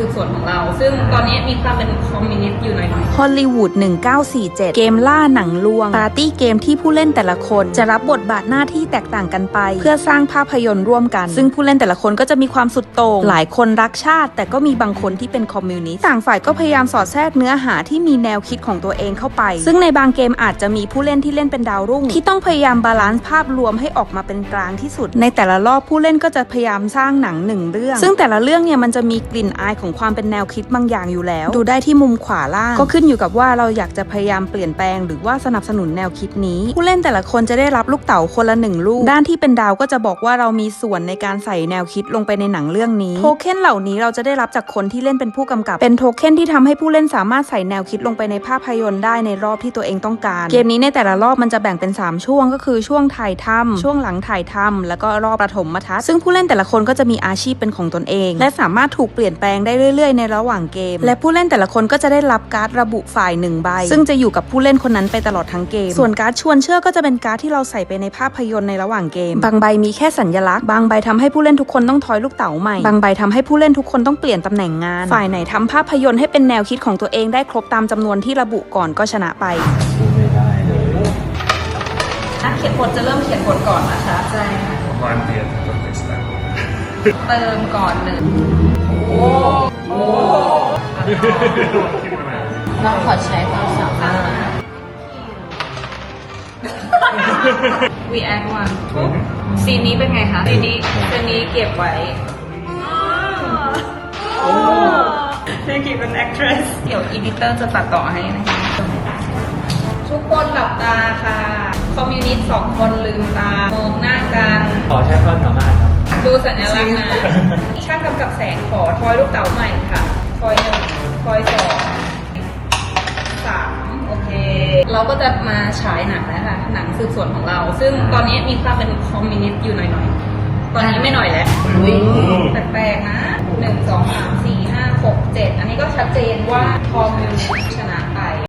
สืบสวนของเรา ซึ่งตอนนี้มีความเป็นคอมมิวนิสต์อยู่หน่อย ฮอลลีวูด 1947 เกมล่าหนังลวง ปาร์ตี้เกมที่ผู้เล่นแต่ละคนจะรับบทบาทหน้าที่แตกต่างกันไป เพื่อสร้างภาพยนตร์ร่วมกัน ซึ่งผู้เล่นแต่ละคนก็จะมีความสุดโต่งหลายคนรักชาติ แต่ก็มีบางคนที่เป็นคอมมิวนิสต์ต่างฝ่ายก็พยายามสอดแทรกเนื้อหาที่มีแนวคิดของตัวเองเข้าไป ซึ่งในบางเกมอาจจะมีผู้เล่นที่เล่นเป็นดาวรุ่ง ที่ต้องพยายามบาลานซ์ภาพรวมให้ออกมาเป็นกลางที่สุด ในแต่ละรอบผู้เล่นก็จะพยายามสร้างหนังหนึ่งเรื่อง ซึ่งแต่ละเรื่องเนี่ยมันจะมีกลิ่นอายของความเป็นแนวคิดบางอย่างอยู่แล้ว ดูได้ที่มุมขวาล่างก็ขึ้นึ้นอยู่กับว่าเราอยากจะพยายามเปลี่ยนแปลงหรือว่าสนับสนุนแนวคิดนี้ ผู้เล่นแต่ละคนจะได้รับลูกเต๋าคนละหนึ่งลูก ด้านที่เป็นดาวก็จะบอกว่าเรามีส่วนในการใส่แนวคิดลงไปในหนังเรื่องนี้ โทเค็นเหล่านี้เราจะได้รับจากคนที่เล่นเป็นผู้กำกับ เป็นโทเค็นที่ทำให้ผู้เล่นสามารถใส่แนวคิดลงไปในภาพยนตร์ได้ในรอบที่ตัวเองต้องการ เกมนี้ในแต่ละรอบมันจะแบ่งเป็น 3 ช่วงก็คือช่วงถ่ายทำช่วงหลังถ่ายทำแล้วก็รอบประถมทัศน์ซึ่งผู้เล่นแต่ละคนก็จะมีอาชีพเป็นของตนเอง และสามารถถูกเปลี่ยนแปลงได้เรื่อย ๆ ในระหว่างเกม และผู้เล่นแต่ละคนก็จะได้รับการ์ดระบุฝ่ายหนึ่งใบ ซึ่งจะอยู่กับผู้เล่นคนนั้นไปตลอดทั้งเกม ส่วนการ์ดชวนเชื่อก็จะเป็นการ์ดที่เราใส่ไปในภาพยนตร์ในระหว่างเกม บางใบมีแค่สัญลักษณ์ บางใบทำให้ผู้เล่นทุกคนต้องทอยลูกเต๋าใหม่ บางใบทำให้ผู้เล่นทุกคนต้องเปลี่ยนตำแหน่งงาน ฝ่ายไหนทำภาพยนตร์ให้เป็นแนวคิดของตัวเองได้ครบตามจำนวนที่ระบุก่อนก็ชนะไปพูดไม่ได้เลยนักเขียนบทจะเริ่มเขียนบทก่อนนะคะใช่ค่ะ One theater con questa. เติมก่อนหนึ่งโอ้โห น้องขอใช้ความสามารถวีแอควันซีนนี้เป็นไงคะซีนนี้ซีนนี้เก็บไว้เธอกี่เป็น actress เดี๋ยวอีดิเตอร์จะตัดต่อให้นะคะ ทุกคนหลับตาค่ะ คอมมิวนิสต์สองคนลืมตา มองหน้ากัน ขอใช้ความสามารถครับ ดูสัญลักษณ์นะช่างกำกับแสงขอทอยลูกเต๋าใหม่ค่ะทอยหนึ่งทอยสอง เราก็จะมาฉายหนังแล้วค่ะ หนังสืบสวนของเรา ซึ่งตอนนี้มีความเป็นคอมมิวนิสต์อยู่หน่อยๆ ตอนนี้ไม่หน่อยแล้วอุ๊ยแปลกๆนะหนึ่งสองสามสี่ห้าหกเจ็ดอันนี้ก็ชัดเจนว่าคอมมิวนิสต์ชนะไป